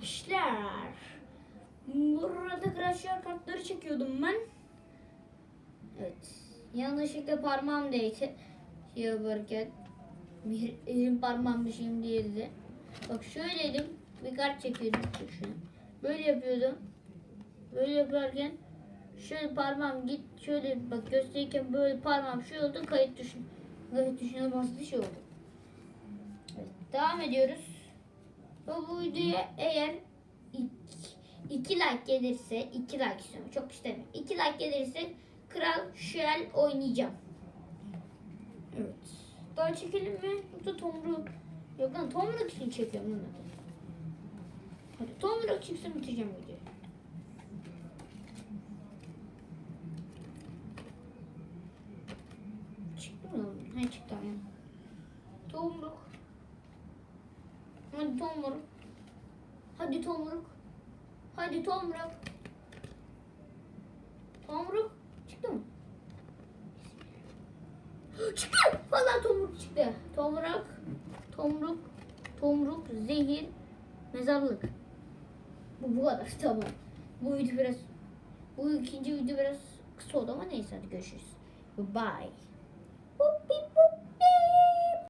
arkadaşlar. Burada Royale kartları çekiyordum ben. Evet. Yanlışlıkla parmağım değdi. Şey yaparken. Bir elim parmağım bir şeyim değildi. Bak şöyleydim. Bir kart çekiyordum. Böyle yapıyordum. Böyle yaparken şöyle parmağım git şöyle bak gösterirken böyle parmağım şey oldu kayıt tuşuna kayıt tuşuna bastı şey oldu. Evet, devam ediyoruz. Bu videoya eğer iki, iki like gelirse iki like istiyorum çok istemiyorum. İki like gelirse Kral Shell oynayacağım. Evet. Daha çekelim mi? Yoksa Tomru Yok lan Tomruk için çekiyorum lan hadi. Tomruk çıksın bitireceğim videoyu. Çıktı mı? He çıktı. Tomruk. Hadi tomruk. Hadi tomruk. Hadi tomruk. Tomruk. Çıktı mı? Çıktı. Vallahi tomruk çıktı. Tomruk. Tomruk. Tomruk. Zehir. Mezarlık. Bu bu kadar tamam. Bu video biraz bu ikinci video biraz kısa oldu ama neyse hadi görüşürüz. Bye.